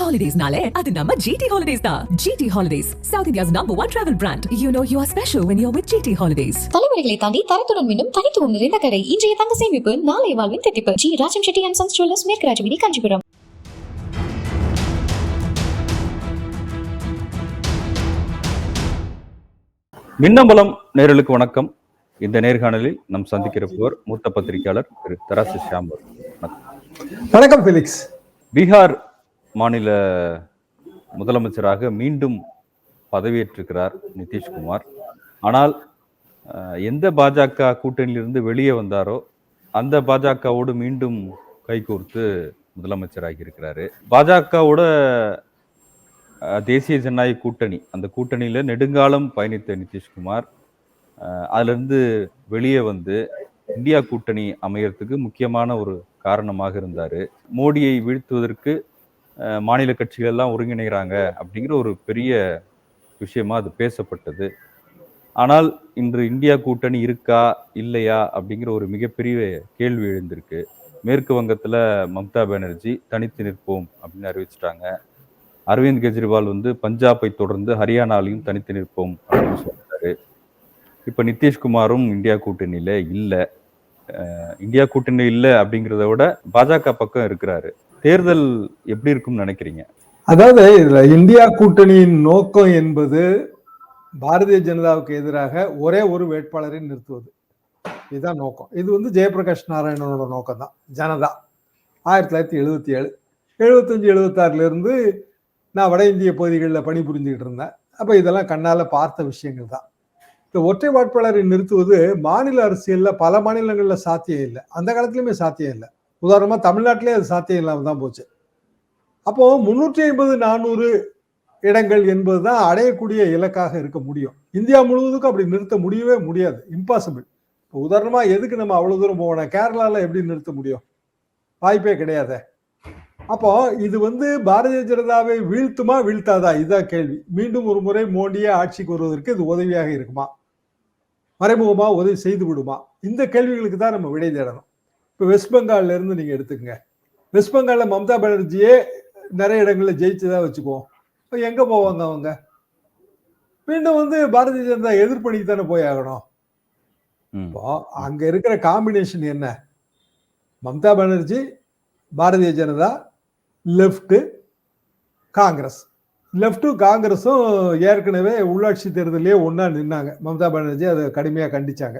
ஹாலிடேஸ்னாலே அது நம்ம ஜிடி ஹாலிடேஸ் தான். GT holidays South India's number one travel brand you know you are special when you're with GT holidays தலைமுறைகளை தாண்டி தரத்துடன் மீண்டும் தனித்துவம் நிறைந்த கடை. இன்றைய தங்க சேமிப்பு நாளைய வாழ்வின் திட்டிப்பு G Rajam Chetty and sons jewellers மேற்கு ராஜவீதி காஞ்சிபுரம். மின்னம்பலம் நேரலுக்கு வணக்கம். இந்த நேர்காணலில் நம் சந்திக்கிறவர் மூத்த பத்திரிகையாளர் திரு தராசு அவர்கள். வணக்கம். ஃபெலிக்ஸ் பீகார் மாநில முதலமைச்சராக மீண்டும் பதவியேற்றிருக்கிறார் நிதிஷ்குமார். ஆனால் எந்த பாஜக கூட்டணியிலிருந்து வெளியே வந்தாரோ அந்த பாஜகவோடு மீண்டும் கைகோர்த்து முதலமைச்சராகி இருக்கிறாரு பாஜகவோட தேசிய ஜனநாயக கூட்டணி அந்த கூட்டணியில் நெடுங்காலம் பயணித்த நிதிஷ்குமார் அதிலிருந்து வெளியே வந்து இந்தியா கூட்டணி அமையறதுக்கு முக்கியமான ஒரு காரணமாக இருந்தார். மோடியை வீழ்த்துவதற்கு மாநில கட்சிகள் எல்லாம் ஒருங்கிணைகிறாங்க அப்படிங்கிற ஒரு பெரிய விஷயமா அது பேசப்பட்டது. ஆனால் இன்று இந்தியா கூட்டணி இருக்கா இல்லையா அப்படிங்கிற ஒரு மிகப்பெரிய கேள்வி எழுந்திருக்கு. மேற்கு வங்கத்தில் மம்தா பானர்ஜி தனித்து நிற்போம் அப்படின்னு அறிவிச்சிட்டாங்க. அரவிந்த் கெஜ்ரிவால் வந்து பஞ்சாபை தொடர்ந்து ஹரியானாலையும் தனித்து நிற்போம் அப்படின்னு சொல்லிட்டாரு. இப்போ நிதிஷ்குமாரும் இந்தியா கூட்டணியில் இல்லை. இந்தியா கூட்டணி இல்லை அப்படிங்கிறத விட பாஜக பக்கம் இருக்கிறாரு. தேர்தல் எப்படி இருக்கும்னு நினைக்கிறீங்க? அதாவது இதுல இந்தியா கூட்டணியின் நோக்கம் என்பது பாரதிய ஜனதாவுக்கு எதிராக ஒரே ஒரு வேட்பாளரை நிறுத்துவது. இதுதான் நோக்கம். இது வந்து ஜெயபிரகாஷ் நாராயணனோட நோக்கம் தான். ஜனதா. ஆயிரத்தி தொள்ளாயிரத்தி எழுபத்தி ஏழு. எழுபத்தஞ்சு எழுபத்தாறுல இருந்து நான் வட இந்திய பகுதிகளில் பணிபுரிஞ்சுக்கிட்டு இருந்தேன். அப்போ இதெல்லாம் கண்ணால் பார்த்த விஷயங்கள் தான். இந்த ஒற்றை வேட்பாளரை நிறுத்துவது மாநில அரசியலில் பல மாநிலங்களில் சாத்தியம் இல்லை. அந்த காலத்துலேயுமே சாத்தியம் இல்லை. உதாரணமாக தமிழ்நாட்டிலே அது சாத்தியம் இல்லாமல் தான் போச்சு. அப்போ முன்னூற்றி ஐம்பது நானூறு இடங்கள் என்பது தான் அடையக்கூடிய இலக்காக இருக்க முடியும். இந்தியா முழுவதுக்கும் அப்படி நிறுத்த முடியவே முடியாது. இம்பாசிபிள் இப்போ உதாரணமாக எதுக்கு நம்ம அவ்வளோ தூரம் போகணும் கேரளாவில் எப்படி நிறுத்த முடியும்? வாய்ப்பே கிடையாதே. அப்போ இது வந்து பாரதிய ஜனதாவை வீழ்த்துமா வீழ்த்தாதா? இதுதான் கேள்வி. மீண்டும் ஒரு முறை மோடியே ஆட்சிக்கு வருவதற்கு இது உதவியாக இருக்குமா? மறைமுகமாக உதவி செய்து விடுமா? இந்த கேள்விகளுக்கு தான் நம்ம விடை தேடணும். இப்போ வெஸ்ட் பெங்கால்ல இருந்து நீங்க எடுத்துக்கங்க. வெஸ்ட் பெங்கால்ல மம்தா பானர்ஜியே நிறைய இடங்கள்ல ஜெயிச்சதா வச்சுக்குவோம். இப்போ எங்க போவாங்க அவங்க? மீண்டும் வந்து பாரதிய ஜனதா எதிர்ப்பணிக்கு தானே போய் ஆகணும். அங்க இருக்கிற காம்பினேஷன் என்ன? Mamata Banerjee Bharatiya Janata left Congress. லெஃப்ட்டும் காங்கிரஸும் ஏற்கனவே உள்ளாட்சி தேர்தலே ஒண்ணா நின்னாங்க. மம்தா பானர்ஜி அதை கடுமையா கண்டிச்சாங்க.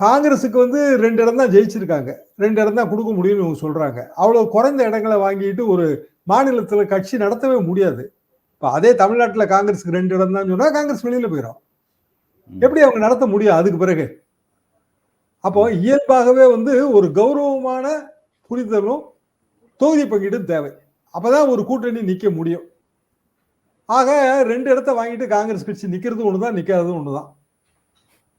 காங்கிரஸுக்கு வந்து ரெண்டு இடம் தான் ஜெயிச்சிருக்காங்க. ரெண்டு இடம் தான் கொடுக்க முடியும்னு இவங்க சொல்றாங்க. அவ்வளவு குறைந்த இடங்களை வாங்கிட்டு ஒரு மாநிலத்துல கட்சி நடத்தவே முடியாது. இப்ப அதே தமிழ்நாட்டுல காங்கிரஸுக்கு ரெண்டு இடம் தான் சொன்னா காங்கிரஸ் வெளியில போயிடும். எப்படி அவங்க நடத்த முடியும்? அதுக்கு பிறகு. அப்போ இயல்பாகவே வந்து ஒரு கௌரவமான புரிதலும் தொகுதி பங்கீடும் தேவை. அப்பதான் ஒரு கூட்டணி நிக்க முடியும். ஆக ரெண்டு இடத்த வாங்கிட்டு காங்கிரஸ் கட்சி நிக்கிறது ஒண்ணுதான் நிக்காதது ஒண்ணுதான்.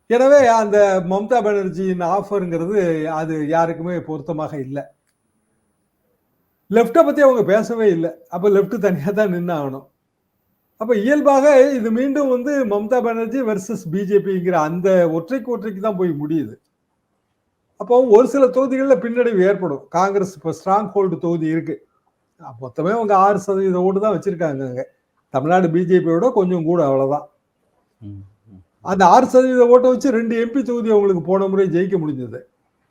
எனவே அந்த மம்தா பானர்ஜியின் ஆஃபருங்கிறது அது யாருக்குமே பொருத்தமாக இல்லை. லெஃப்டை பத்தி அவங்க பேசவே இல்லை. அப்ப லெஃப்ட் தனியா தான் நின்று ஆகணும் அப்ப இயல்பாக இது மீண்டும் வந்து மம்தா பானர்ஜி வெர்சஸ் பிஜேபிங்கிற அந்த ஒற்றைக்கு ஒற்றைக்கு தான் போய் முடியுது. அப்போ ஒரு சில தொகுதிகளில் பின்னடைவு ஏற்படும். காங்கிரஸ் இப்போ ஸ்ட்ராங் ஹோல்டு தொகுதி இருக்கு. மொத்தமே அவங்க ஆறு சதவீத ஓட்டு தான் வச்சிருக்காங்க அங்கே. தமிழ்நாடு பிஜேபியோட கொஞ்சம் கூட அவ்வளோதான் ம். அந்த ஆறு சதவீத ஓட்டை வச்சு ரெண்டு எம்பி தொகுதி அவங்களுக்கு போன முறை ஜெயிக்க முடிஞ்சது.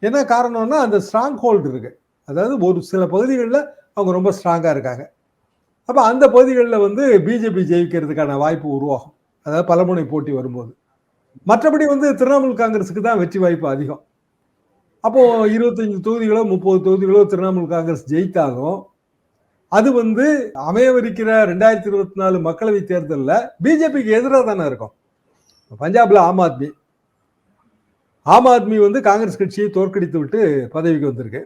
என்ன காரணம்னா அந்த ஸ்ட்ராங் ஹோல்டு இருக்கு. அதாவது ஒரு சில பகுதிகளில் அவங்க ரொம்ப ஸ்ட்ராங்காக இருக்காங்க. அப்போ அந்த பகுதிகளில் வந்து பிஜேபி ஜெயிக்கிறதுக்கான வாய்ப்பு உருவாகும். அதாவது பலமுனை போட்டி வரும்போது. மற்றபடி வந்து திரிணாமுல் காங்கிரஸுக்கு தான் வெற்றி வாய்ப்பு அதிகம். அப்போது இருபத்தஞ்சு தொகுதிகளோ முப்பது தொகுதிகளோ திரிணாமுல் காங்கிரஸ் ஜெயித்தாலும் அது வந்து அமையவிருக்கிற ரெண்டாயிரத்தி இருபத்தி நாலு மக்களவை தேர்தலில் பிஜேபிக்கு எதிராக தானே இருக்கும். பஞ்சாப்ல ஆம் ஆத்மி. ஆம் ஆத்மி வந்து காங்கிரஸ் கட்சியை தோற்கடித்து விட்டு பதவிக்கு வந்திருக்கு.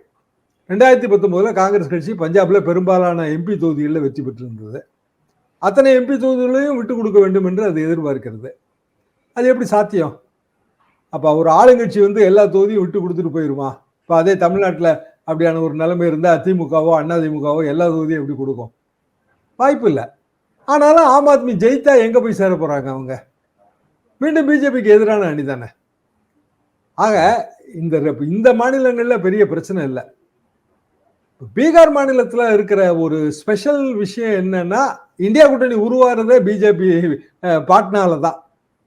ரெண்டாயிரத்தி பத்தொம்போதில் காங்கிரஸ் கட்சி பஞ்சாபில் பெரும்பாலான எம்பி தொகுதிகளில் வெற்றி பெற்றிருந்தது. அத்தனை எம்பி தொகுதிகளையும் விட்டு கொடுக்க வேண்டும் என்று அது எதிர்பார்க்கிறது. அது எப்படி சாத்தியம்? அப்போ ஒரு ஆளுங்கட்சி வந்து எல்லா தொகுதியும் விட்டு கொடுத்துட்டு போயிருமா? இப்போ அதே தமிழ்நாட்டில் அப்படியான ஒரு நிலைமை இருந்தால் திமுகவோ அதிமுகவோ எல்லா தொகுதியும் எப்படி கொடுக்கும்? வாய்ப்பு இல்லை. ஆனாலும் ஆம் ஆத்மி ஜெயித்தா எங்கே போய் சேர போகிறாங்க அவங்க? மீண்டும் பிஜேபிக்கு எதிரான அணி தானே? ஆக இந்த இந்த மாநிலங்களில் பெரிய பிரச்சனை இல்லை. பீகார் மாநிலத்தில் இருக்கிற ஒரு ஸ்பெஷல் விஷயம் என்னன்னா இந்தியா கூட்டணி உருவாகிறதே பிஜேபி பாட்னால தான்.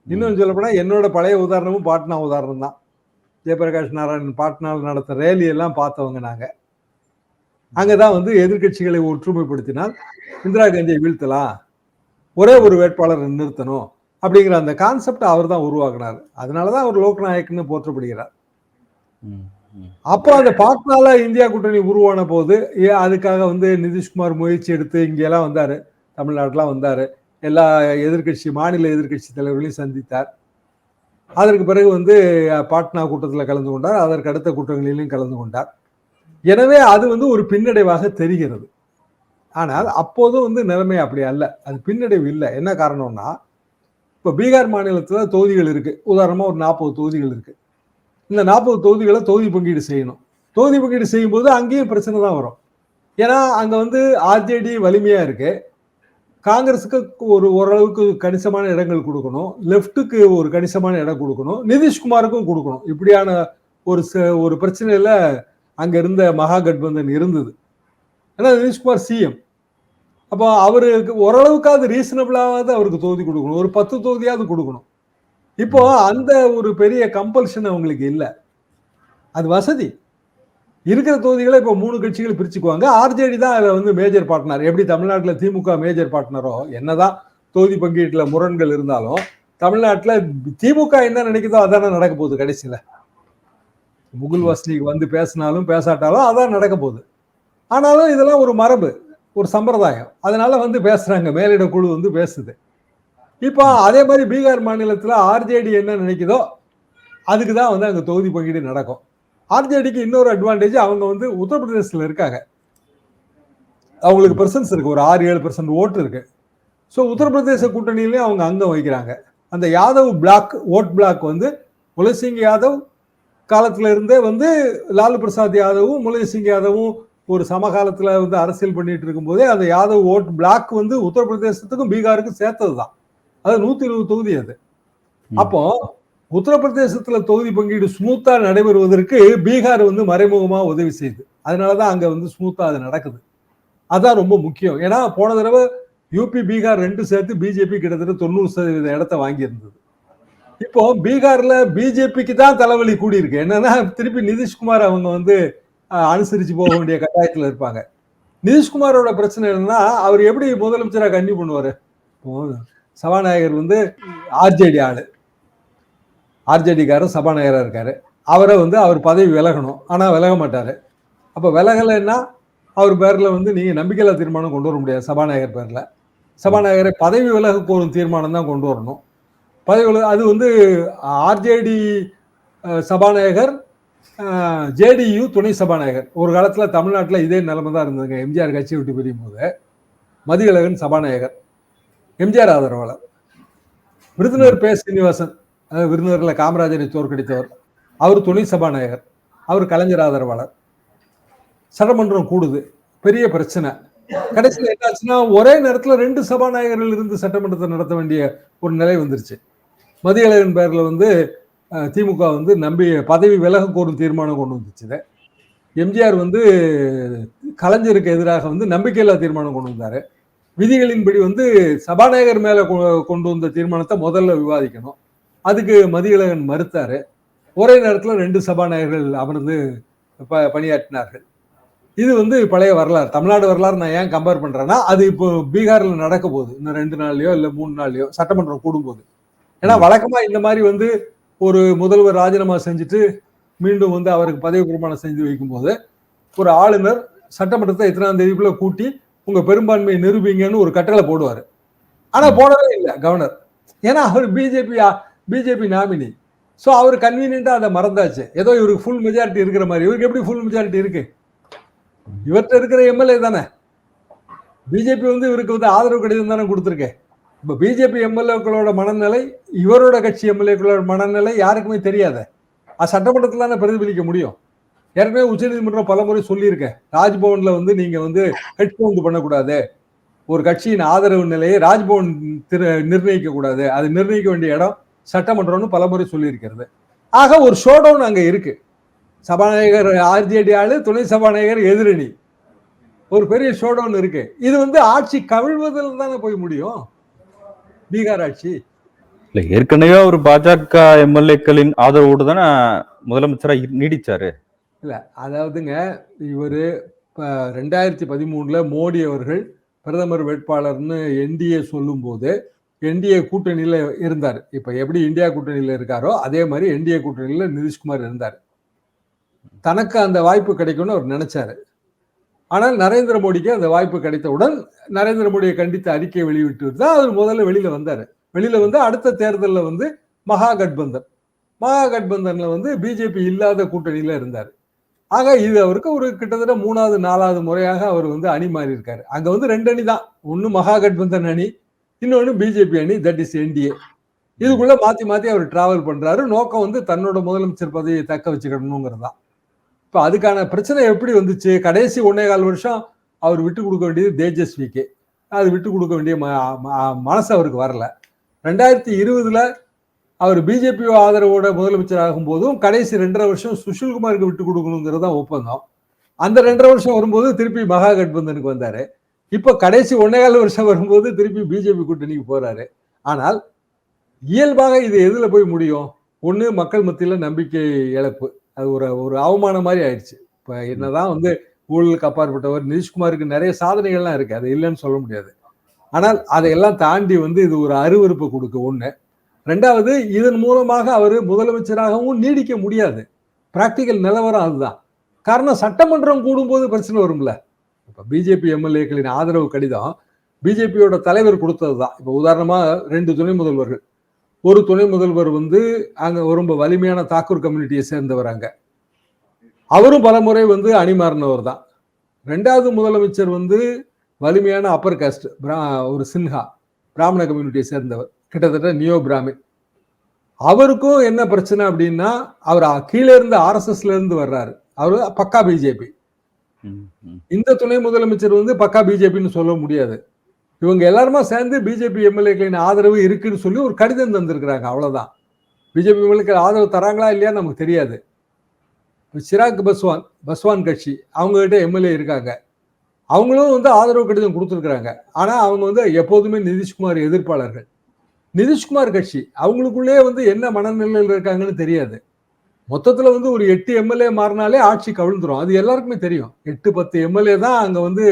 இன்னும் சொல்லப்போனால் என்னோட பழைய உதாரணமும் பாட்னா உதாரணம் தான். ஜெயபிரகாஷ் நாராயணன் பாட்னாவில் நடத்த ரேலியெல்லாம் பார்த்தவங்க நாங்கள் அங்கே தான் வந்து எதிர்க்கட்சிகளை ஒற்றுமைப்படுத்தினால் இந்திரா காந்தியை வீழ்த்தலாம். ஒரே ஒரு வேட்பாளரை நிறுத்தணும். அப்படிங்கிற அந்த கான்செப்ட் அவர் தான் உருவாக்குனார். அதனாலதான் அவர் லோக்நாயக்னு போற்றப்படுகிறார். அப்புறம் அப்போ அந்த பாட்னால இந்தியா கூட்டணி உருவான போது ஏ- அதுக்காக வந்து நிதிஷ்குமார் முயற்சி எடுத்து இங்கெல்லாம் வந்தாரு. தமிழ்நாட்டுலாம் வந்தாரு. எல்லா எதிர்க்கட்சி மாநில எதிர்க்கட்சி தலைவர்களையும் சந்தித்தார். அதற்கு பிறகு வந்து பாட்னா கூட்டத்தில் கலந்து கொண்டார். அதற்கு அடுத்த கூட்டங்களிலும் கலந்து கொண்டார். எனவே அது வந்து ஒரு பின்னடைவாக தெரிகிறது. ஆனால் அப்போதும் வந்து நிலைமை அப்படி அல்ல. அது பின்னடைவு இல்லை. என்ன காரணம்னா இப்போ பீகார் மாநிலத்தில் தொகுதிகள் இருக்குது உதாரணமாக ஒரு நாற்பது தொகுதிகள் இருக்குது இந்த நாற்பது தொகுதிகளை தொகுதி பங்கீடு செய்யணும். தொகுதி பங்கீடு செய்யும்போது அங்கேயும் பிரச்சனை தான் வரும். ஏன்னா அங்கே வந்து ஆர்ஜேடி வலிமையாக இருக்குது காங்கிரஸுக்கு ஒரு ஓரளவுக்கு கணிசமான இடங்கள் கொடுக்கணும். லெஃப்ட்டுக்கு ஒரு கணிசமான இடம் கொடுக்கணும். நிதிஷ்குமாருக்கும் கொடுக்கணும். இப்படியான ஒரு ச- ஒரு பிரச்சனையில அங்கே இருந்த மகா கட்பந்தன் இருந்தது. ஏன்னா நிதிஷ்குமார் சிஎம் அப்போ அவருக்கு ஓரளவுக்காவது ரீசனபிளாவது அவருக்கு தொகுதி கொடுக்கணும். ஒரு பத்து தொகுதியாவது கொடுக்கணும். இப்போ அந்த ஒரு பெரிய கம்பல்ஷன் அவங்களுக்கு இல்லை. அது வசதி. இருக்கிற தொகுதிகளை இப்போ மூணு கட்சிகள் பிரிச்சுக்குவாங்க. ஆர்ஜேடி தான் அதில் வந்து மேஜர் பார்ட்னர் எப்படி தமிழ்நாட்டில் திமுக மேஜர் பார்ட்னரோ என்னதான் தொகுதி பங்கீட்டில் முரண்கள் இருந்தாலும் தமிழ்நாட்டில் திமுக என்ன நினைக்குதோ அதானே நடக்க போகுது கடைசியில். முகுல் வாஸ்னிக்கு வந்து பேசினாலும் பேசாட்டாலும் அதான் நடக்க போகுது. ஆனாலும் இதெல்லாம் ஒரு மரபு. ஒரு சம்பிரதாயம். அதனால வந்து பேசுறாங்க. மேலிட குழு வந்து பேசுது. இப்போ அதே மாதிரி பீகார் மாநிலத்தில் ஆர்ஜேடி என்ன நினைக்குதோ அதுக்கு தான் வந்து அங்கே தொகுதி பங்கீடு நடக்கும். ஆர்ஜேடிக்கு இன்னொரு அட்வான்டேஜ் அவங்க வந்து உத்தரப்பிரதேசத்தில் இருக்காங்க. அவங்களுக்கு பெர்சன்ஸ் இருக்கு. ஒரு ஆறு ஏழு பெர்சன்ட் ஓட்டு இருக்கு. ஸோ உத்தரப்பிரதேச கூட்டணியிலையும் அவங்க அங்கம் வகிக்கிறாங்க. அந்த யாதவ் பிளாக் ஓட் பிளாக் வந்து முலைசிங் யாதவ் காலத்துல இருந்தே வந்து லாலு பிரசாத் யாதவும் முலைசிங் யாதவும் ஒரு சமகாலத்துல வந்து அரசியல் பண்ணிட்டு இருக்கும்போதே அந்த யாதவ் ஓட் பிளாக் வந்து உத்தரப்பிரதேசத்துக்கும் பீகாருக்கும் சேர்த்தது தான் அது நூத்தி இருபது தொகுதி அது. அப்போ உத்தரப்பிரதேசத்துல தொகுதி பங்கீடு ஸ்மூத்தா நடைபெறுவதற்கு பீகார் வந்து மறைமுகமா உதவி செய்யுது அதனாலதான் அங்க வந்து ஸ்மூத்தா அது நடக்குது. அதான் ரொம்ப முக்கியம். ஏன்னா போன தடவை யூபி பீகார் ரெண்டு சேர்த்து பிஜேபி கிட்டத்தட்ட தொண்ணூறு சதவீத இடத்த வாங்கியிருந்தது. இப்போ பீகார்ல பிஜேபிக்கு தான் தலைவலி கூடி இருக்கு என்னன்னா திருப்பி நிதிஷ்குமார் அவங்க வந்து அனுசரித்து அனுசரிச்சு போக வேண்டிய கட்டாயத்தில் இருப்பாங்க. நிதிஷ்குமாரோட பிரச்சனை என்னன்னா அவர் எப்படி முதலமைச்சராக கன்னி பண்ணுவார்? சபாநாயகர் வந்து ஆர்ஜேடி ஆளு. ஆர்ஜேடிக்காரர் சபாநாயகராக இருக்கார். அவரை வந்து அவர் பதவி விலகணும். ஆனால் விலக மாட்டார். அப்போ விலகலைன்னா அவர் பேரில் வந்து நீங்கள் நம்பிக்கையில்லா தீர்மானம் கொண்டு வர முடியாது சபாநாயகர் பேரில். சபாநாயகரை பதவி விலக கோரும் தீர்மானம் தான் கொண்டு வரணும். பதவி விலக அது வந்து ஆர்ஜேடி சபாநாயகர் ஜேடியு துணை சபாநாயகர். ஒரு காலத்துல தமிழ்நாட்டுல இதே நிலைமை தான் இருந்ததுங்க. எம்ஜிஆர் கட்சி விட்டு பிரியும் போது. மதியழகன் சபாநாயகர். எம்ஜிஆர் ஆதரவாளர். விருதுநர் பே சீனிவாசன் அதாவது காமராஜரை தோற்கடித்தவர். அவர் துணை சபாநாயகர். அவர் கலைஞர் ஆதரவாளர். சட்டமன்றம் கூடுது. பெரிய பிரச்சனை. கடைசியில் என்னாச்சுன்னா ஒரே நேரத்துல ரெண்டு சபாநாயகர்கள் இருந்து சட்டமன்றத்தை நடத்த வேண்டிய ஒரு நிலை வந்துருச்சு. மதியழகன் பேர்ல வந்து திமுக வந்து நம்பி பதவி விலக கோரும் தீர்மானம் கொண்டு வந்துச்சு எம்ஜிஆர் வந்து கலைஞருக்கு எதிராக வந்து நம்பிக்கையில்லா தீர்மானம் கொண்டு வந்தார். விதிகளின்படி வந்து சபாநாயகர் மேலே கொ- கொண்டு வந்த தீர்மானத்தை முதல்ல விவாதிக்கணும். அதுக்கு மதியழகன் மறுத்தார். ஒரே நேரத்தில் ரெண்டு சபாநாயகர்கள் அமர்ந்து ப- பணியாற்றினார்கள். இது வந்து பழைய வரலாறு. தமிழ்நாடு வரலாறு நான் ஏன் கம்பேர் பண்ணுறேன்னா அது இப்போ பீகாரில் நடக்க போகுது. இன்னும் ரெண்டு நாள்லையோ இல்லை மூணு நாள்லையோ சட்டமன்றம் கூடும்போது. ஏன்னா வழக்கமாக இந்த மாதிரி வந்து ஒரு முதல்வர் ராஜினாமா செஞ்சுட்டு மீண்டும் வந்து அவருக்கு பதவி பிரமாணம் செஞ்சு வைக்கும்போது ஒரு ஆளுநர் சட்டமன்றத்தை எத்தனாம் தேதிக்குள்ள கூட்டி உங்க பெரும்பான்மையை நிரூபிங்கன்னு ஒரு கட்டளை போடுவார். ஆனா போடவே இல்லை கவர்னர் ஏன்னா அவர் பிஜேபி பிஜேபி நாமினி ஸோ அவர் கன்வீனியண்டா அதை மறந்தாச்சு. ஏதோ இவருக்கு ஃபுல் மெஜாரிட்டி இருக்கிற மாதிரி. இவருக்கு எப்படி ஃபுல் மெஜாரிட்டி இருக்கு? இவர்கிட்ட இருக்கிற எம்எல்ஏ தானே. பிஜேபி வந்து இவருக்கு வந்து ஆதரவு கடிதம் தானே கொடுத்துருக்கேன் இப்போ பிஜேபி எம்எல்ஏக்களோட மனநிலை இவரோட கட்சி எம்எல்ஏக்களோட மனநிலை யாருக்குமே தெரியாத. அது சட்டமன்றத்தில் தானே பிரதிபலிக்க முடியும். ஏற்கனவே உச்சநீதிமன்றம் பலமுறை சொல்லியிருக்கேன் ராஜ்பவனில் வந்து நீங்கள் வந்து ஹெட்போந்து பண்ணக்கூடாது. ஒரு கட்சியின் ஆதரவு நிலையை ராஜ்பவன் திரு நிர்ணயிக்க கூடாது அது நிர்ணயிக்க வேண்டிய இடம் சட்டமன்றம்னு பலமுறை சொல்லியிருக்கிறது. ஆக ஒரு ஷோ டவுன் அங்கே இருக்கு. சபாநாயகர் ஆர்ஜேடி ஆளு துணை சபாநாயகர் எதிரணி. ஒரு பெரிய ஷோடவுன் இருக்கு. இது வந்து ஆட்சி கவிழ்வதில் தானே போய் முடியும்? பீகார் ஆட்சி இல்ல ஏற்கனவே ஒரு பாஜக எம்எல்ஏக்களின் ஆதரவோடு தானே முதலமைச்சரா இரு- நீடிச்சாரு. இல்ல அதாவதுங்க இவரு இப்ப ரெண்டாயிரத்தி பதிமூணுல மோடி அவர்கள் பிரதமர் வேட்பாளர்னு என்டிஏ சொல்லும்போது என்டிஏ கூட்டணியில இருந்தார். இப்ப எப்படி இந்தியா கூட்டணியில இருக்காரோ அதே மாதிரி என்டிஏ கூட்டணியில நிதிஷ்குமார் இருந்தார். தனக்கு அந்த வாய்ப்பு கிடைக்கும்னு அவர் நினைச்சாரு. ஆனால் நரேந்திர மோடிக்கு அந்த வாய்ப்பு கிடைத்தவுடன் நரேந்திர மோடியை கண்டித்து அறிக்கை வெளியிட்டு தான் அவர் முதல்ல வெளியில வந்தார். வெளியில வந்து அடுத்த தேர்தலில் வந்து மகா கட்பந்தன் மகா கட்பந்தன்ல வந்து பிஜேபி இல்லாத கூட்டணியில இருந்தார். ஆக இது அவருக்கு ஒரு கிட்டத்தட்ட மூணாவது நாலாவது முறையாக அவர் வந்து அணி மாறி இருக்காரு அங்க வந்து ரெண்டு அணி தான். ஒன்னு மகா கட்பந்தன் அணி இன்னொன்று பிஜேபி அணி தட் இஸ் என்டிஏ இதுக்குள்ள மாத்தி மாத்தி அவர் டிராவல் பண்றாரு. நோக்கம் வந்து தன்னோட முதலமைச்சர் பதவியை தக்க வச்சுக்கணுங்கிறது தான். இப்போ அதுக்கான பிரச்சனை எப்படி வந்துச்சு? கடைசி ஒன்னே கால் வருஷம் அவர் விட்டு கொடுக்க வேண்டியது தேஜஸ்விக்கு. அது விட்டு கொடுக்க வேண்டிய ம- மனசு அவருக்கு வரல. ரெண்டாயிரத்தி இருபதுல அவர் பிஜேபி ஆதரவோட முதலமைச்சர் ஆகும் போதும் கடைசி ரெண்டரை வருஷம் சுஷில்குமாருக்கு விட்டு கொடுக்கணுங்கிறது தான் ஒப்பந்தம். அந்த ரெண்டரை வருஷம் வரும்போது திருப்பி மகா கட்பந்தனுக்கு வந்தார். இப்போ கடைசி ஒன்னேகால் வருஷம் வரும்போது திருப்பி பிஜேபி கூட்டணிக்கு போகிறாரு ஆனால் இயல்பாக இது எதில் போய் முடியும்? ஒன்று மக்கள் மத்தியில் நம்பிக்கை இழப்பு. அது ஒரு ஒரு அவமானம் மாதிரி ஆயிடுச்சு. இப்போ என்னதான் வந்து ஊழலுக்கு அப்பாற்பட்டவர் நிதிஷ்குமாருக்கு நிறைய சாதனைகள்லாம் இருக்கு. அது இல்லைன்னு சொல்ல முடியாது. ஆனால் அதையெல்லாம் தாண்டி வந்து இது ஒரு அருவருப்பு கொடுக்க ஒன்று ரெண்டாவது இதன் மூலமாக அவர் முதலமைச்சராகவும் நீடிக்க முடியாது. பிராக்டிக்கல் நிலவரம் அதுதான். காரணம் சட்டமன்றம் கூடும்போது பிரச்சனை வரும்ல. இப்போ பிஜேபி எம்எல்ஏக்களின் ஆதரவு கடிதம் பிஜேபியோட தலைவர் கொடுத்தது தான் இப்போ உதாரணமாக ரெண்டு துணை முதல்வர்கள். ஒரு துணை முதல்வர் வந்து அங்க ரொம்ப வலிமையான தாக்கூர் கம்யூனிட்டியை சேர்ந்தவர் அங்க. அவரும் பலமுறை வந்து அணிமாறினவர் தான். ரெண்டாவது முதலமைச்சர் வந்து வலிமையான அப்பர் காஸ்ட் ஒரு சின்ஹா பிராமண கம்யூனிட்டியை சேர்ந்தவர். கிட்டத்தட்ட நியோ பிராமின். அவருக்கும் என்ன பிரச்சனை அப்படின்னா அவர் கீழே இருந்து ஆர்எஸ்எஸ்ல இருந்து வர்றாரு. அவரு பக்கா பிஜேபி. இந்த துணை முதலமைச்சர் வந்து பக்கா பிஜேபின்னு சொல்ல முடியாது. இவங்க எல்லாருமா சேர்ந்து பிஜேபி எம்எல்ஏக்களின் ஆதரவு இருக்குன்னு சொல்லி ஒரு கடிதம் தந்திருக்கிறாங்க அவ்வளோதான் பிஜேபி எம்எல்ஏக்கள் ஆதரவு தராங்களா இல்லையா நமக்கு தெரியாது. சிராக் பஸ்வான் பஸ்வான் கட்சி அவங்ககிட்ட எம்எல்ஏ இருக்காங்க. அவங்களும் வந்து ஆதரவு கடிதம் கொடுத்துருக்குறாங்க. ஆனால் அவங்க வந்து எப்போதுமே நிதிஷ்குமார் எதிர்ப்பாளர்கள். நிதிஷ்குமார் கட்சி அவங்களுக்குள்ளே வந்து என்ன மனநிலையில் இருக்காங்கன்னு தெரியாது. மொத்தத்தில் வந்து ஒரு எட்டு எம்எல்ஏ மாறினாலே ஆட்சி கவிழ்ந்துரும். அது எல்லாருக்குமே தெரியும். எட்டு பத்து எம்எல்ஏ தான் அங்கே வந்து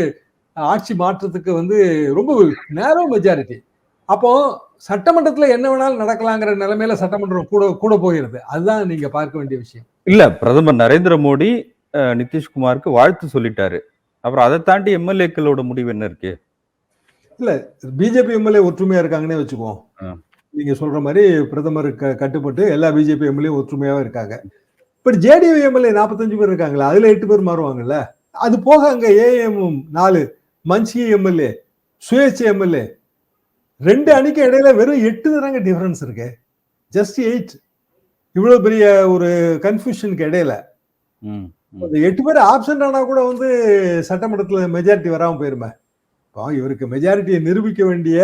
ஆட்சி மாற்றத்துக்கு வந்து ரொம்ப நேரோ மெஜாரிட்டி அப்போ சட்டமன்றத்துல என்ன வேணாலும் நடக்கலாங்கிற நிலைமையில சட்டமன்றம் கூட கூட போகிறது அதுதான் நீங்க பார்க்க வேண்டிய விஷயம். இல்ல பிரதமர் நரேந்திர மோடி நிதிஷ்குமாருக்கு வாழ்த்து சொல்லிட்டாரு. அப்புறம் அதை தாண்டி எம்எல்ஏக்களோட முடிவு என்ன இருக்கு? பிஜேபி எம்எல்ஏ ஒற்றுமையா இருக்காங்கன்னே வச்சுக்குவோம். நீங்க சொல்ற மாதிரி பிரதமருக்கு கட்டுப்பட்டு எல்லா பிஜேபி எம்எல்ஏ ஒற்றுமையாவே இருக்காங்க. பட் ஜேடியு எம்எல்ஏ நாற்பத்தஞ்சு பேர் இருக்காங்களா அதுல எட்டு பேர் மாறுவாங்கல்ல? அது போக அங்க ஏஎம் நாலு மன்சி எம்எல்ஏ சுயேட்சை எம்எல்ஏ ரெண்டு அணிக்கு இடையில வெறும் எட்டு தானங்க டிஃபரன்ஸ் இருக்கு. ஜஸ்ட் எயிட் இவ்வளவு பெரிய ஒரு கன்ஃபியூஷனுக்கு இடையில. எட்டு பேர் ஆப்சென்ட் ஆனா கூட வந்து சட்டமன்றத்துல மெஜாரிட்டி வராம போயிருமே. இப்போ இவருக்கு மெஜாரிட்டியை நிரூபிக்க வேண்டிய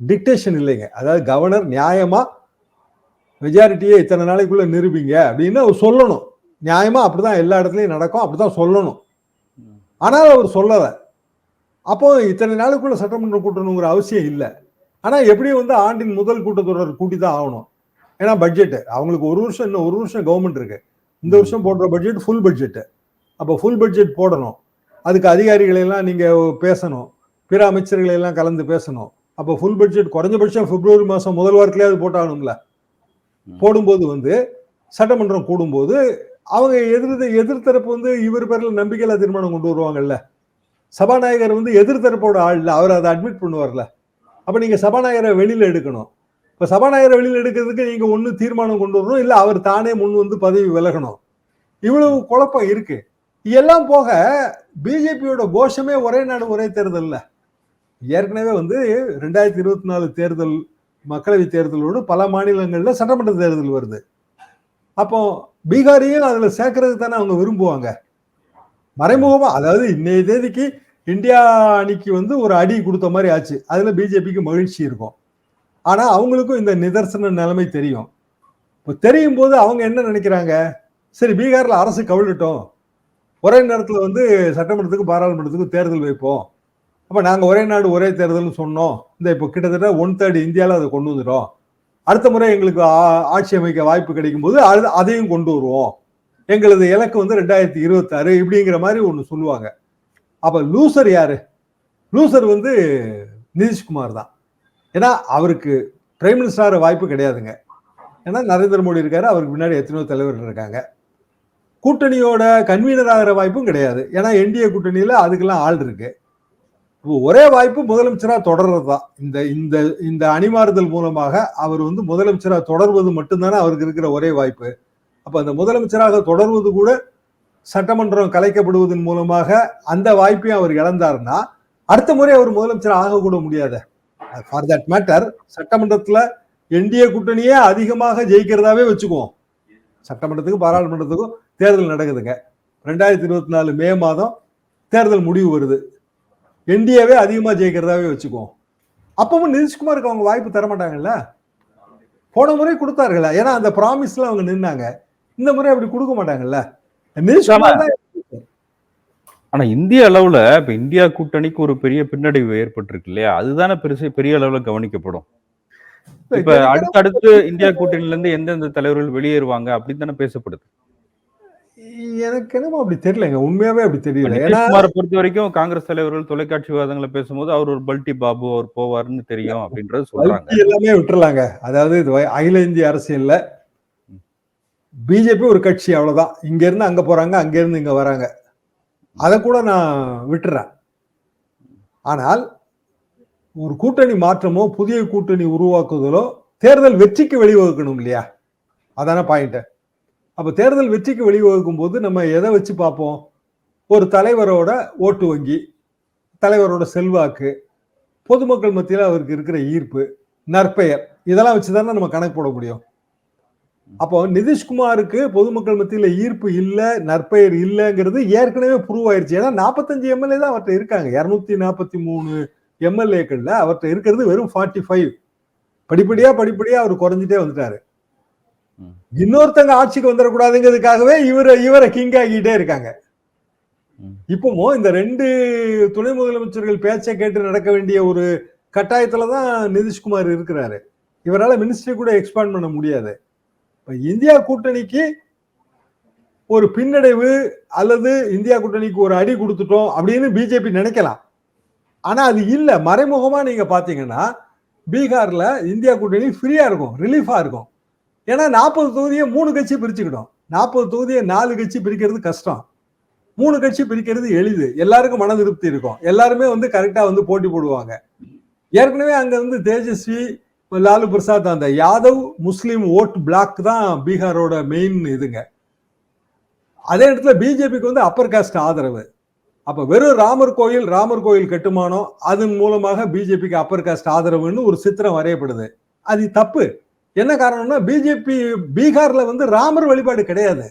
டிக்டேஷன் இல்லைங்க. அதாவது கவர்னர் நியாயமா மெஜாரிட்டியை இத்தனை நாளைக்குள்ள நிரூபிங்க அப்படின்னு அவர் சொல்லணும். நியாயமா அப்படிதான் எல்லா இடத்துலயும் நடக்கும். அப்படிதான் சொல்லணும். ஆனால் அவர் சொல்லல. அப்போ இத்தனை நாளுக்குள்ள சட்டமன்றம் கூட்டணுங்கிற அவசியம் இல்லை. ஆனா எப்படியும் வந்து ஆண்டின் முதல் கூட்டத்தொடர் கூட்டி தான் ஆகணும். ஏன்னா பட்ஜெட் அவங்களுக்கு ஒரு வருஷம் இன்னும் ஒரு வருஷம் கவர்மெண்ட் இருக்கு. இந்த வருஷம் போடுற பட்ஜெட் ஃபுல் பட்ஜெட் அப்போ ஃபுல் பட்ஜெட் போடணும். அதுக்கு அதிகாரிகளை எல்லாம் நீங்க பேசணும். பிற அமைச்சர்களை எல்லாம் கலந்து பேசணும். அப்போ ஃபுல் பட்ஜெட் குறைஞ்சபட்சம் பிப்ரவரி மாசம் முதல் வாரத்திலேயாவது போட்டாகணும்ல. போடும்போது வந்து சட்டமன்றம் கூடும்போது அவங்க எதிர் எதிர்த்தரப்பு வந்து இவர் பேர்ல நம்பிக்கையில்லா தீர்மானம் கொண்டு வருவாங்கல்ல. சபாநாயகர் வந்து எதிர்த்தரப்போட ஆள் இல்லை. அவர் அதை அட்மிட் பண்ணுவார்ல. அப்போ நீங்கள் சபாநாயகரை வெளியில் எடுக்கணும். இப்போ சபாநாயகரை வெளியில் எடுக்கிறதுக்கு நீங்கள் ஒன்று தீர்மானம் கொண்டு வரணும். இல்லை அவர் தானே முன் வந்து பதவி விலகணும். இவ்வளவு குழப்பம் இருக்கு. எல்லாம் போக பிஜேபியோட கோஷமே ஒரே நாடு ஒரே தேர்தலில் ஏற்கனவே வந்து ரெண்டாயிரத்தி இருபத்தி நாலு தேர்தல் மக்களவை தேர்தலோடு பல மாநிலங்களில் சட்டமன்ற தேர்தல் வருது. அப்போ பீகாரையும் அதில் சேர்க்கறதுக்கு தானே அவங்க விரும்புவாங்க. மறைமுகமா அதாவது இன்னைய தேதிக்கு இந்தியா அணிக்கு வந்து ஒரு அடி கொடுத்த மாதிரி ஆச்சு. அதுல பிஜேபிக்கு மகிழ்ச்சி இருக்கும். ஆனா அவங்களுக்கும் இந்த நிதர்சன நிலைமை தெரியும். இப்போ தெரியும் போது அவங்க என்ன நினைக்கிறாங்க? சரி பீகார்ல அரசு கவிழட்டும். ஒரே நேரத்தில் வந்து சட்டமன்றத்துக்கு பாராளுமன்றத்துக்கும் தேர்தல் வைப்போம். அப்போ நாங்கள் ஒரே நாடு ஒரே தேர்தல்னு சொன்னோம். இந்த இப்போ கிட்டத்தட்ட ஒன் தேர்ட் இந்தியாவில் அதை கொண்டு வந்துடும் அடுத்த முறை எங்களுக்கு ஆ- ஆட்சி அமைக்க வாய்ப்பு கிடைக்கும் போது அது- அதையும் கொண்டு வருவோம். எங்களது இலக்கு வந்து ரெண்டாயிரத்தி இருபத்தாறு இப்படிங்கிற மாதிரி ஒன்று சொல்லுவாங்க. அப்போ லூசர் யாரு? லூசர் வந்து நிதிஷ்குமார் தான். ஏன்னா அவருக்கு பிரைம் மினிஸ்டர் வாய்ப்பு கிடையாதுங்க. ஏன்னா நரேந்திர மோடி இருக்காரு அவருக்கு முன்னாடி எத்தனையோ தலைவர்கள் இருக்காங்க. கூட்டணியோட கன்வீனர் ஆகிற வாய்ப்பும் கிடையாது. ஏன்னா என்டிஏ கூட்டணியில் அதுக்கெல்லாம் ஆள் இருக்கு. இப்போ ஒரே வாய்ப்பு முதலமைச்சராக தொடர்றது தான். இந்த இந்த இந்த அணிமாறுதல் மூலமாக அவர் வந்து முதலமைச்சராக தொடர்வது மட்டும்தானே அவருக்கு இருக்கிற ஒரே வாய்ப்பு. அப்ப அந்த முதலமைச்சராக தொடர்வது கூட சட்டமன்றம் கலைக்கப்படுவதன் மூலமாக அந்த வாய்ப்பையும் அவர் இழந்தாருன்னா அடுத்த முறை அவர் முதலமைச்சர் ஆகக்கூட முடியாத. ஃபார் தட் மேட்டர் சட்டமன்றத்துல என்டிஏ கூட்டணியே அதிகமாக ஜெயிக்கிறதாவே வச்சுக்குவோம். சட்டமன்றத்துக்கும் பாராளுமன்றத்துக்கும் தேர்தல் நடக்குதுங்க. ரெண்டாயிரத்தி இருபத்தி நாலு மே மாதம் தேர்தல் முடிவு வருது. என்டிஏவே அதிகமாக ஜெயிக்கிறதாவே வச்சுக்குவோம். அப்பவும் நிதிஷ்குமாருக்கு அவங்க வாய்ப்பு தரமாட்டாங்கல்ல? போன முறை கொடுத்தார்களா? ஏன்னா அந்த ப்ராமிஸ்ல அவங்க நின்னாங்க. இந்த முறை அப்படி கொடுக்க மாட்டாங்கல்ல? ஆனா இந்திய அளவுல இப்ப இந்தியா கூட்டணிக்கு ஒரு பெரிய பின்னடைவு ஏற்பட்டிருக்கு இல்லையா? அதுதானே பெருசு பெரிய அளவுல கவனிக்கப்படும். இப்ப அடுத்தடுத்து இந்தியா கூட்டணியில இருந்து எந்தெந்த தலைவர்கள் வெளியேறுவாங்க அப்படின்னு தானே பேசப்படுது. எனக்கு என்னமோ அப்படி தெரியலங்க உண்மையாவே அப்படி தெரியல. ஏன்னா நிதிஷ்குமாரை பொறுத்த வரைக்கும் காங்கிரஸ் தலைவர்கள் தொலைக்காட்சி விவாதங்களை பேசும்போது அவர் ஒரு பல்டி பாபு அவர் போவாருன்னு தெரியும் அப்படின்றது சொல்றாங்க. எல்லாமே விட்டுறலாங்க. அதாவது அகில இந்திய அரசியல்ல பிஜேபி ஒரு கட்சி அவ்வளவுதான். இங்க இருந்து அங்க போறாங்க அங்க இருந்து இங்க வராங்க. அதை கூட நான் விட்டுறேன். ஆனால் ஒரு கூட்டணி மாற்றமோ புதிய கூட்டணி உருவாக்குதலோ தேர்தல் வெற்றிக்கு வழிவகுக்கணும் இல்லையா? அதான பாயிண்ட் அப்ப தேர்தல் வெற்றிக்கு வழிவகுக்கும் போது நம்ம எதை வச்சு பார்ப்போம்? ஒரு தலைவரோட ஓட்டு வங்கி தலைவரோட செல்வாக்கு பொதுமக்கள் மத்தியில் அவருக்கு இருக்கிற ஈர்ப்பு நற்பெயர் இதெல்லாம் வச்சு தானே நம்ம கணக்கு போட முடியும். அப்போ நிதிஷ்குமாருக்கு பொதுமக்கள் மத்தியில ஈர்ப்பு இல்ல நற்பெயர் இல்லைங்கிறது ஏற்கனவே ப்ரூவ் ஆயிருச்சு. ஏன்னா நாற்பத்தஞ்சு எம்எல்ஏ தான் அவர்கிட்ட இருக்காங்க. இருநூத்தி நாற்பத்தி மூணு எம்எல்ஏக்கள்ல அவர்கிட்ட இருக்கிறது வெறும் ஃபார்ட்டி ஃபைவ் படிப்படியா படிப்படியா அவர் குறைஞ்சிட்டே வந்துட்டாரு. இன்னொருத்தங்க ஆட்சிக்கு வந்துடக்கூடாதுங்கிறதுக்காகவே இவரை இவரை கிங் ஆகிட்டே இருக்காங்க. ம். இப்பவும் இந்த ரெண்டு துணை முதலமைச்சர்கள் பேச்சை கேட்டு நடக்க வேண்டிய ஒரு கட்டாயத்துல தான் நிதிஷ்குமார் இருக்கிறாரு. இவரால மினிஸ்ட்ரி கூட எக்ஸ்பாண்ட் பண்ண முடியாது. இப்ப இந்தியா கூட்டணிக்கு ஒரு பின்னடைவு அல்லது இந்தியா கூட்டணிக்கு ஒரு அடி கொடுத்துட்டோம் அப்படின்னு பிஜேபி நினைக்கலாம். ஆனா அது இல்ல. மறைமுகமா நீங்க பாத்தீங்கன்னா பீகார்ல இந்தியா கூட்டணி ஃப்ரீயா இருக்கும். ரிலீஃபா இருக்கும். ஏன்னா நாற்பது தொகுதியை மூணு கட்சி பிரிச்சுக்கிட்டோம். நாற்பது தொகுதியை நாலு கட்சி பிரிக்கிறது கஷ்டம். மூணு கட்சி பிரிக்கிறது எளிது. எல்லாருக்கும் மன திருப்தி இருக்கும். எல்லாருமே வந்து கரெக்டா வந்து போட்டி போடுவாங்க. ஏற்கனவே அங்க வந்து தேஜஸ்வி லாலு பிரசாத் அந்த யாதவ் முஸ்லீம் ஓட் பிளாக் தான் பீகாரோட மெயின் இதுங்க. அதே இடத்துல பிஜேபிக்கு வந்து அப்பர் காஸ்ட் ஆதரவு. அப்போ வெறும் ராமர் கோயில் ராமர் கோயில் கட்டுமானம் அதன் மூலமாக பிஜேபிக்கு அப்பர் காஸ்ட் ஆதரவுன்னு ஒரு சித்திரம் வரையப்படுது. அது தப்பு. என்ன காரணம்னா பிஜேபி பீகாரில் வந்து ராமர் வழிபாடு கிடையாது.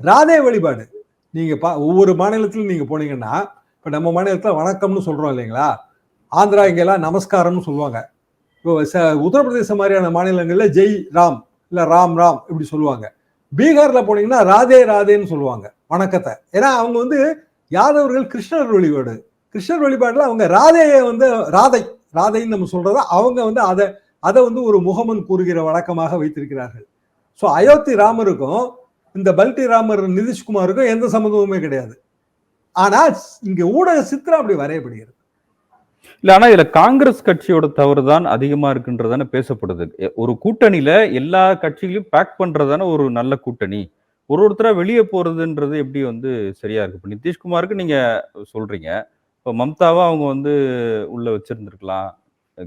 ராதே வழிபாடு. நீங்கள் பா ஒவ்வொரு மாநிலத்திலும் நீங்கள் போனீங்கன்னா இப்போ நம்ம மாநிலத்தில் வணக்கம்னு சொல்கிறோம் இல்லைங்களா? ஆந்திரா இங்கெல்லாம் நமஸ்காரம்னு சொல்லுவாங்க. உத்தரப்பிரதேச மாதிரியான மாநிலங்களில் ஜெய் ராம் இல்லை ராம் ராம் இப்படி சொல்லுவாங்க. பீகாரில் போனீங்கன்னா ராதே ராதேன்னு சொல்லுவாங்க வணக்கத்தை. ஏன்னா அவங்க வந்து யாதவர்கள் கிருஷ்ணர் வழிபாடு. கிருஷ்ணர் வழிபாட்டில் அவங்க ராதையை வந்து ராதை ராதைன்னு நம்ம சொல்கிறத அவங்க வந்து அதை அதை வந்து ஒரு முகமன் கூறுகிற வழக்கமாக வைத்திருக்கிறார்கள். ஸோ அயோத்தி ராமருக்கும் இந்த பல்டி ராமர் நிதிஷ்குமாருக்கும் எந்த சம்மந்தமுமே கிடையாது. ஆனால் இங்கே ஊடக சித்திரம் அப்படி வரையப்படுகிறது. இல்ல ஆனா இதுல காங்கிரஸ் கட்சியோட தவறு தான் அதிகமா இருக்குன்றதானே பேசப்படுது. ஒரு கூட்டணியில எல்லா கட்சிகளையும் பேக் பண்றதானே ஒரு நல்ல கூட்டணி. ஒரு ஒருத்தரா வெளியே போறதுன்றது எப்படி வந்து சரியா இருக்கு? இப்போ நிதிஷ்குமாருக்கு நீங்க சொல்றீங்க. இப்போ மம்தாவை அவங்க வந்து உள்ள வச்சிருந்திருக்கலாம்.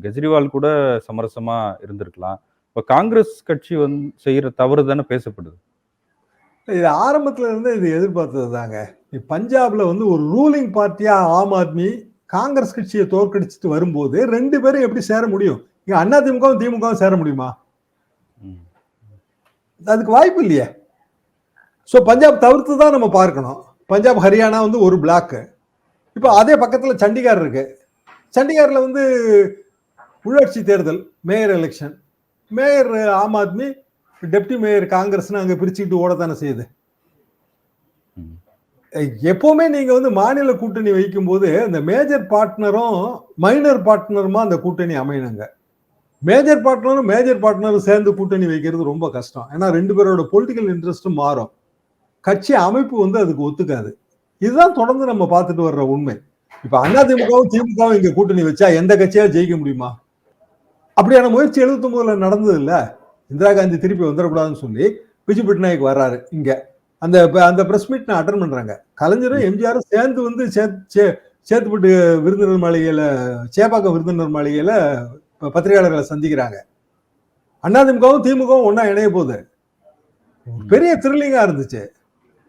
கெஜ்ரிவால் கூட சமரசமா இருந்திருக்கலாம். இப்போ காங்கிரஸ் கட்சி வந்து செய்யற தவறு தானே பேசப்படுது இது ஆரம்பத்துல இருந்தே இது எதிர்பார்த்தது தாங்க பஞ்சாப்ல வந்து ஒரு ரூலிங் பார்ட்டியா ஆம் ஆத்மி காங்கிரஸ் கட்சியை தோற்கடிச்சிட்டு வரும்போது ரெண்டு பேரும் எப்படி சேர முடியும்? இங்க அண்ணா திமுகவும் திமுகவும் சேர முடியுமா? ம். அதுக்கு வாய்ப்பு இல்லையே. ஸோ பஞ்சாப் தவிர்த்து தான் நம்ம பார்க்கணும். பஞ்சாப் ஹரியானா வந்து ஒரு பிளாக்கு இப்போ அதே பக்கத்தில் சண்டிகார் இருக்கு. சண்டிகாரில் வந்து உள்ளாட்சி தேர்தல் mayor election mayor Aam Aadmi deputy mayor காங்கிரஸ்னு அங்கே பிரிச்சுக்கிட்டு ஓடத்தானே செய்யுது. ம். எப்பவுமே நீங்க வந்து மாநில கூட்டணி வைக்கும்போது இந்த மேஜர் பார்ட்னரும் மைனர் பார்ட்னருமா அந்த கூட்டணி அமையணுங்க. மேஜர் பார்ட்னரும் மேஜர் பார்ட்னரும் சேர்ந்து கூட்டணி வைக்கிறது ரொம்ப கஷ்டம். ஏன்னா ரெண்டு பேரோட பொலிட்டிக்கல் இன்ட்ரெஸ்ட்டும் மாறும். கட்சி அமைப்பு வந்து அதுக்கு ஒத்துக்காது. இதுதான் தொடர்ந்து நம்ம பார்த்துட்டு வர்ற உண்மை. இப்ப அதிமுகவும் திமுகவும் இங்க கூட்டணி வச்சா எந்த கட்சியா ஜெயிக்க முடியுமா? அப்படியான முயற்சி எழுபத்தி ஒன்பதுல நடந்தது இல்ல. இந்திரா காந்தி திருப்பி வந்துடக்கூடாதுன்னு சொல்லி பிஜு பட்நாயக் வர்றாரு இங்க. அந்த அந்த பிரஸ் மீட் நான் அட்டன் பண்றாங்க. கலைஞரும் எம்ஜிஆரும் சேர்ந்து வந்து சே- சே- சேத்துப்பட்டு விருந்தினர் மாளிகையில சேப்பாக்கம் விருந்தினர் மாளிகையில பத்திரிகையாளர்களை சந்திக்கிறாங்க. அதிமுகவும் திமுகவும் ஒண்ணா இணைய போகுது. பெரிய த்ரில்லிங்கா இருந்துச்சு.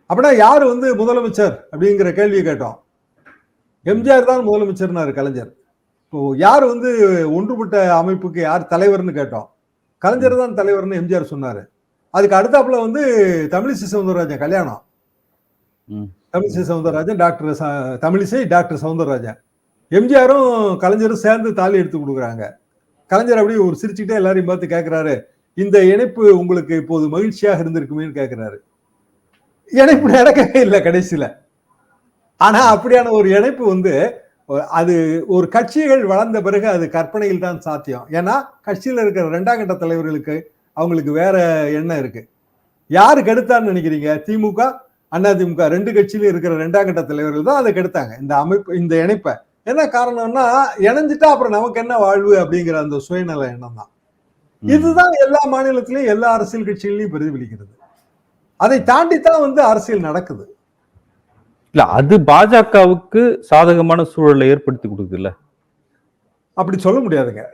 அப்படின்னா யார் வந்து முதலமைச்சர் அப்படிங்கிற கேள்வியை கேட்டோம். எம்ஜிஆர் தான் முதலமைச்சர்னாரு கலைஞர். இப்போ யார் வந்து ஒன்றுபட்ட அமைப்புக்கு யார் தலைவர்னு கேட்டோம். கலைஞர் தான் தலைவர்னு எம்ஜிஆர் சொன்னாரு. அதுக்கு அடுத்தாப்புல வந்து தமிழிசை சவுந்தரராஜன் கல்யாணம். Tamilisai Soundararajan doctor Tamilisai doctor Soundararajan. எம்ஜிஆரும் கலைஞரும் சேர்ந்து தாலி எடுத்து கொடுக்குறாங்க. கலைஞர் அப்படியே ஒரு சிரிச்சுக்கிட்டே எல்லாரையும் பார்த்து கேட்கிறாரு இந்த இணைப்பு உங்களுக்கு இப்போது மகிழ்ச்சியாக இருந்திருக்குமேன்னு கேட்கிறாரு இணைப்பு நடக்கவே இல்லை கடைசியில. ஆனா அப்படியான ஒரு இணைப்பு வந்து அது ஒரு கட்சிகள் வளர்ந்த பிறகு அது கற்பனையில் தான் சாத்தியம். ஏன்னா கட்சியில் இருக்கிற ரெண்டாம் கட்ட தலைவர்களுக்கு அவங்களுக்கு வேற எண்ணம் இருக்கு. யாரு கெடுத்தான்னு நினைக்கிறீங்க? திமுக அண்ணா திமுக ரெண்டு கட்சியிலும் இருக்கிற ரெண்டாம் கட்ட தலைவர்கள் தான் அதை கெடுத்தாங்க. இந்த அமைப்பு இந்த இணைப்பை. என்ன காரணம்னா இணைஞ்சிட்டா அப்புறம் நமக்கு என்ன வாழ்வு அப்படிங்கிற அந்த சுயநல எண்ணம் தான். இதுதான் எல்லா மாநிலத்திலையும் எல்லா அரசியல் கட்சிகளையும் பிரதிபலிக்கிறது. அதை தாண்டி தான் வந்து அரசியல் நடக்குது. இல்ல அது பாஜகவுக்கு சாதகமான சூழலை ஏற்படுத்தி கொடுக்குதுல்ல? அப்படி சொல்ல முடியாதுங்க.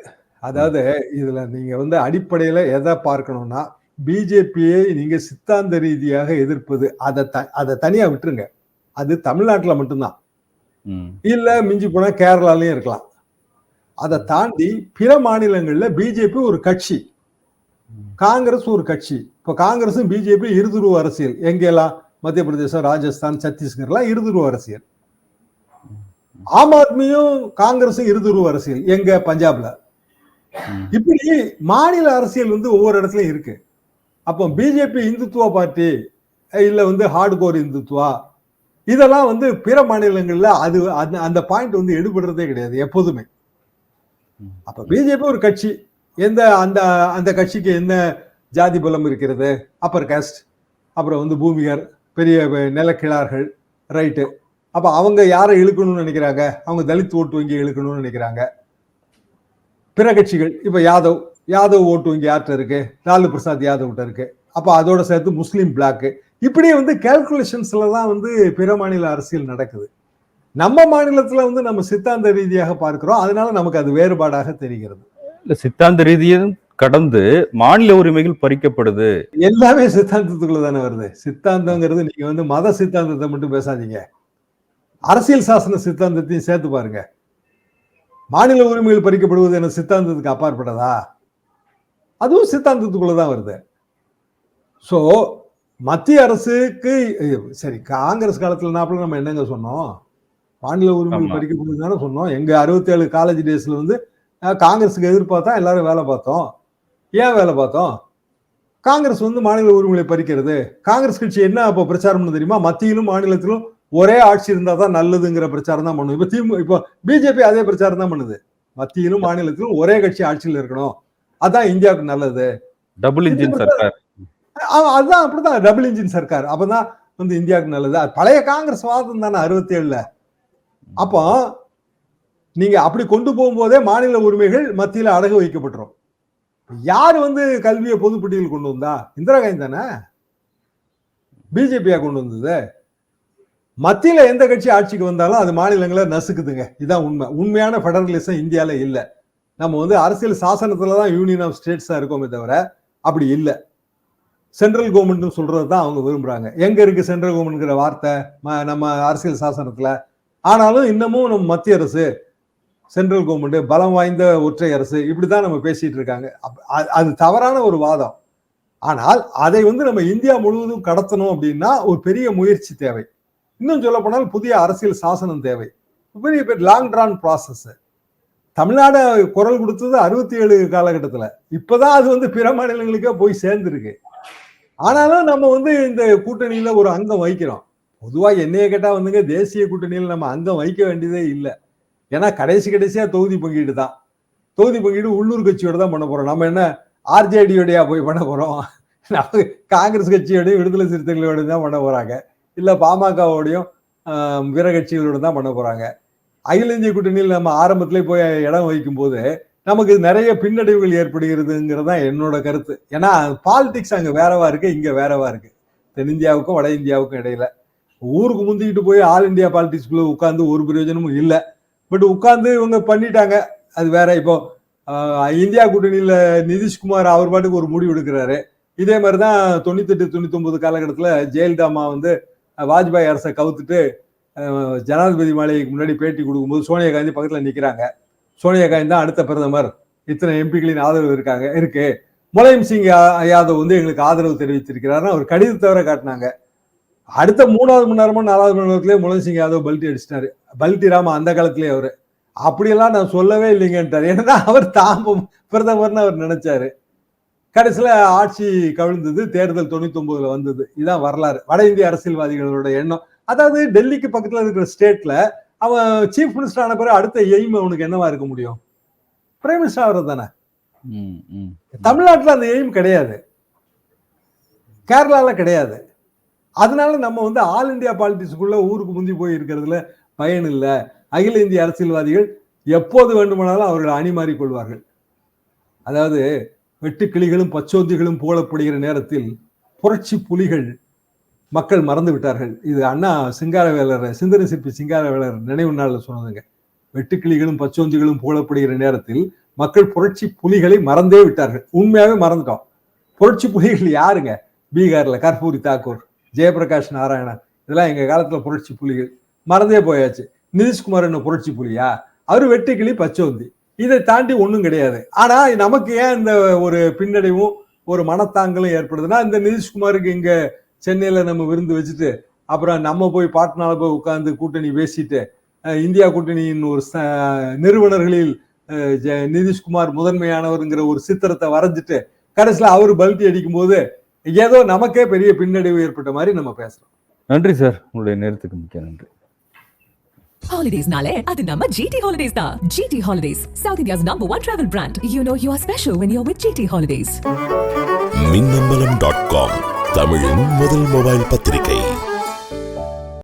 அதாவது இதுல நீங்க வந்து அடிப்படையில எதை பார்க்கணும்னா பிஜேபியை நீங்க சித்தாந்த ரீதியாக எதிர்ப்பது அதை த- அதை தனியா விட்டுருங்க. அது தமிழ்நாட்டுல மட்டும்தான். இல்ல மிஞ்சி போனா கேரளாலயும் இருக்கலாம். அதை தாண்டி பிற மாநிலங்கள்ல பிஜேபி ஒரு கட்சி. காங்கிரஸ் ஒரு கட்சி. இப்போ காங்கிரஸும் பிஜேபி இருதுருவ அரசியல். எங்கெல்லாம்? மத்திய பிரதேசம் ராஜஸ்தான் சத்தீஸ்கர்லாம் இருதுருவ அரசியல். ஆம் ஆத்மியும் காங்கிரஸும் இருதுருவ அரசியல். எங்க? பஞ்சாப்ல. இப்படி மாநில அரசியல் வந்து ஒவ்வொரு இடத்துலயும் இருக்கு. அப்போ பிஜேபி இந்துத்துவ பார்ட்டி இல்ல வந்து ஹார்ட்கோர் இந்துத்துவா இதெல்லாம் வந்து பிற மாநிலங்கள்ல அது அந்த- அந்த பாயிண்ட் வந்து எடுபடுறதே கிடையாது எப்போதுமே. அப்ப பிஜேபி ஒரு கட்சி. எந்த அந்த அந்த கட்சிக்கு என்ன ஜாதி பலம் இருக்கிறது? அப்பர் காஸ்ட் அப்புறம் வந்து பூமிகர் பெரிய நிலக்கிழார்கள் ரைட்டு அப்ப அவங்க யாரை இழுக்கணும்னு நினைக்கிறாங்க? அவங்க தலித் ஓட்டு வங்கி இழுக்கணும்னு நினைக்கிறாங்க. பிற கட்சிகள் இப்ப யாதவ் யாதவ் ஓட்டு வங்கி யார்கிட்ட இருக்கு? லாலு பிரசாத் யாதவ்கிட்ட இருக்கு. அப்ப அதோட சேர்த்து முஸ்லீம் பிளாக் இப்படியே வந்து கால்குலேஷன்ஸ்ல தான் வந்து பிற மாநில அரசியல் நடக்குது. நம்ம மாநிலத்துல வந்து நம்ம சித்தாந்த ரீதியாக பார்க்கிறோம். அதனால நமக்கு அது வேறுபாடாக தெரிகிறது. இல்ல சித்தாந்த ரீதியும் கடந்து மாநில உரிமைகள் பறிக்கப்படுது. எல்லாமே சித்தாந்தத்துக்குள்ள தானே வருது. சித்தாந்தங்கிறது நீங்க வந்து மத சித்தாந்தத்தை மட்டும் பேசாதீங்க. அரசியல் சாசன சித்தாந்தத்தையும் சேர்த்து பாருங்க. மாநில உரிமைகள் பறிக்கப்படுவது என சித்தாந்தத்துக்கு அப்பாற்பட்டதா? அதுவும் சித்தாந்தத்துக்குள்ள தான் வருது. ஸோ மத்திய அரசுக்கு சரி காங்கிரஸ் காலத்துல நாப்புல நம்ம என்னங்க சொன்னோம்? மாநில உரிமைகள். பறிக்கப்படுது தானே சொன்னோம். எங்க அறுபத்தி ஏழு காலேஜ் டேஸ்ல வந்து காங்கிரஸுக்கு எதிர்பார்த்தா எல்லாரும் வேலை பார்த்தோம். ஏன் வேலை பார்த்தோம்? காங்கிரஸ் வந்து மாநில உரிமைகளை பறிக்கிறது. காங்கிரஸ் கட்சி என்ன அப்போ பிரச்சாரம் பண்ணு தெரியுமா? மத்தியிலும் மாநிலத்திலும் ஒரே ஆட்சி இருந்தா தான் நல்லதுங்கிற பிரச்சாரம் தான் பண்ணும். இப்போ திமுக இப்போ பிஜேபி அதே பிரச்சாரம் தான் பண்ணுது. மத்தியிலும் மாநிலத்திலும் ஒரே கட்சி ஆட்சியில் இருக்கணும். அதான் இந்தியாவுக்கு நல்லது. டபுள் இன்ஜின் சர்க்கார். அதுதான் அப்படிதான் டபுள் இன்ஜின் சர்க்கார். அப்பதான் வந்து இந்தியாவுக்கு நல்லது. பழைய காங்கிரஸ் வாதம் தானே அறுபத்தி ஏழுல அப்போ நீங்க அப்படி கொண்டு போகும்போதே மாநில உரிமைகள் மத்தியில அடகு வைக்கப்பட்டுரும். யார் வந்து கல்வியை பொதுப்பட்டியல் கொண்டு வந்தா? இந்திரா காந்தி தானே? பிஜேபியா கொண்டு வந்தது? மத்தியில் எந்த கட்சி ஆட்சிக்கு வந்தாலும் அது மாநிலங்களை நசுக்குதுங்க. இதுதான் உண்மை. உண்மையான ஃபெடரலிசம் இந்தியாவில் இல்லை. நம்ம வந்து அரசியல் சாசனத்தில் தான் யூனியன் ஆஃப் ஸ்டேட்ஸாக இருக்கோமே தவிர அப்படி இல்லை. சென்ட்ரல் கவர்மெண்ட்னு சொல்கிறது தான் அவங்க விரும்புகிறாங்க எங்கே இருக்குது சென்ட்ரல் கவர்மெண்ட்ங்கிற வார்த்தை? ம- நம்ம அரசியல் சாசனத்தில். ஆனாலும் இன்னமும் நம்ம மத்திய அரசு சென்ட்ரல் கவர்மெண்ட் பலம் வாய்ந்த ஒற்றை அரசு இப்படி தான் நம்ம பேசிகிட்டு இருக்காங்க. அது தவறான ஒரு வாதம். ஆனால் அதை வந்து நம்ம இந்தியா முழுவதும் கடத்தணும் அப்படின்னா ஒரு பெரிய முயற்சி தேவை. இன்னும் சொல்ல போனால் புதிய அரசியல் சாசனம் தேவை. பெரிய பெரிய லாங் ட்ரான் ப்ராசஸ் தமிழ்நாடு குரல் கொடுத்தது அறுபத்தி ஏழு காலகட்டத்தில். இப்போதான் அது வந்து பிற மாநிலங்களுக்கே போய் சேர்ந்துருக்கு. ஆனாலும் நம்ம வந்து இந்த கூட்டணியில் ஒரு அங்கம் வகிக்கிறோம். பொதுவாக என்னைய கேட்டால் வந்துங்க தேசிய கூட்டணியில் நம்ம அங்கம் வைக்க வேண்டியதே இல்லை. ஏன்னா கடைசி கடைசியாக தொகுதி பங்கீடு தான். தொகுதி பங்கீடு உள்ளூர் கட்சியோட தான் பண்ண போகிறோம் நம்ம என்ன ஆர்ஜேடியோடையா போய் பண்ண போகிறோம் காங்கிரஸ் கட்சியோடய விடுதலை சிறுத்தைகளோட தான் பண்ண போகிறாங்க இல்லை பாமகவோடையும் பிற கட்சிகளோட தான் பண்ண போகிறாங்க அகில இந்திய கூட்டணியில் நம்ம ஆரம்பத்திலே போய் இடம் வைக்கும் போது நமக்கு நிறைய பின்னடைவுகள் ஏற்படுகிறதுங்கிறது தான் என்னோட கருத்து. ஏன்னா பாலிடிக்ஸ் அங்கே வேறவா இருக்கு இங்கே வேறவா இருக்கு. தென்னிந்தியாவுக்கும் வட இந்தியாவுக்கும் இடையில. ஊருக்கு முந்திக்கிட்டு போய் ஆல் இந்தியா பாலிடிக்ஸ்குள்ளே உட்காந்து ஒரு பிரயோஜனமும் இல்லை. பட் உட்காந்து இவங்க பண்ணிட்டாங்க. அது வேற இப்போ இந்தியா கூட்டணியில் நிதிஷ்குமார் அவர் பாட்டுக்கு ஒரு முடிவு எடுக்கிறாரு. இதே மாதிரி தான் தொண்ணூத்தெட்டு தொண்ணூத்தொம்பது காலகட்டத்தில் ஜெயலலிதா அம்மா வந்து வாஜ்பாய் அரசை கவுத்துட்டு ஜனாதிபதி மாளிகைக்கு முன்னாடி பேட்டி கொடுக்கும்போது சோனியா காந்தி பக்கத்தில் நிற்கிறாங்க சோனியா காந்தி தான் அடுத்த பிரதமர். இத்தனை எம்பிக்களின் ஆதரவு இருக்காங்க இருக்கு. முலாயம் சிங் யாதவ் வந்து எங்களுக்கு ஆதரவு தெரிவித்திருக்கிறாருன்னு அவர் கடிதத்தை வர காட்டினாங்க. அடுத்த மூணாவது மணி நேரமோ நாலாவது மணி நேரத்திலே முலாயம் சிங் யாதவ் பல்ட்டி அடிச்சிட்டாரு. பல்ட்டி ராம அந்த காலத்திலே அவர். அப்படியெல்லாம் நான் சொல்லவே இல்லைங்கன்ட்டார். ஏன்னா அவர் தாம்பம் பிரதமர்னு அவர் நினைச்சாரு. கடைசியில ஆட்சி கவிழ்ந்தது தேர்தல் தொண்ணூத்தி ஒன்பதுல வந்தது. இதுதான் வரலாறு. வட இந்திய அரசியல்வாதிகளோட எண்ணம். அதாவது டெல்லிக்கு பக்கத்துல இருக்கிற ஸ்டேட்ல அவன் சீஃப் மினிஸ்டர் ஆன பிறகு அடுத்த எய்ம் அவனுக்கு என்னவா இருக்க முடியும்? பிரைம் மினிஸ்டர் ஆகிறது தானே. தமிழ்நாட்டுல அந்த எய்ம் கிடையாது. கேரளால கிடையாது. அதனால நம்ம வந்து ஆல் இந்தியா பாலிடிக்ஸ்க்குள்ள ஊருக்கு முந்தி போய் இருக்கிறதுல பயன் இல்லை. அகில இந்திய அரசியல்வாதிகள் எப்போது வேண்டுமானாலும் அவர்கள் அணிமாறி கொள்வார்கள் அதாவது வெட்டுக்கிளிகளும் பச்சோந்திகளும் புகழப்படுகிற நேரத்தில் புரட்சி புலிகள் மக்கள் மறந்து விட்டார்கள் இது அண்ணா சிங்காரவேலர் சிந்தனை சிற்பி சிங்காரவேலர் நினைவு நாளில் சொன்னதுங்க. வெட்டுக்கிளிகளும் பச்சோந்திகளும் புகழப்படுகிற நேரத்தில் மக்கள் புரட்சி புலிகளை மறந்தே விட்டார்கள். உண்மையாகவே மறந்துட்டோம். புரட்சி புலிகள் யாருங்க? பீகாரில் கர்பூரி தாக்கூர் ஜெயபிரகாஷ் நாராயணன். இதெல்லாம் எங்கள் காலத்தில் புரட்சி புலிகள். மறந்தே போயாச்சு. நிதிஷ்குமார் என்ன புரட்சி புலியா? அவர் வெட்டுக்கிளி பச்சோந்தி. இதை தாண்டி ஒன்றும் கிடையாது. ஆனா நமக்கு ஏன் இந்த ஒரு பின்னடைவும் ஒரு மனத்தாங்கலும் ஏற்படுதுன்னா இந்த நிதிஷ்குமாருக்கு இங்க சென்னையில நம்ம விருந்து வச்சுட்டு அப்புறம் நம்ம போய் பாட்னால போய் உட்காந்து கூட்டணி பேசிட்டு இந்தியா கூட்டணியின் ஒரு ச- நிறுவனர்களில் ஜெ- நிதிஷ்குமார் முதன்மையானவருங்கிற ஒரு சித்திரத்தை வரைஞ்சிட்டு கடைசியில் அவர் பல்ட்டி அடிக்கும் போது ஏதோ நமக்கே பெரிய பின்னடைவு ஏற்பட்ட மாதிரி நம்ம பேசுறோம். நன்றி சார். உங்களுடைய நேரத்துக்கு மிக்க நன்றி. Holidays-நாலே அது நம்ம GT Holidays தான். GT Holidays, South India's number one travel brand. You know you are special when you're with GT Holidays. Minnambalam dot com தமிழின் முதல் மொபைல் பத்திரிகை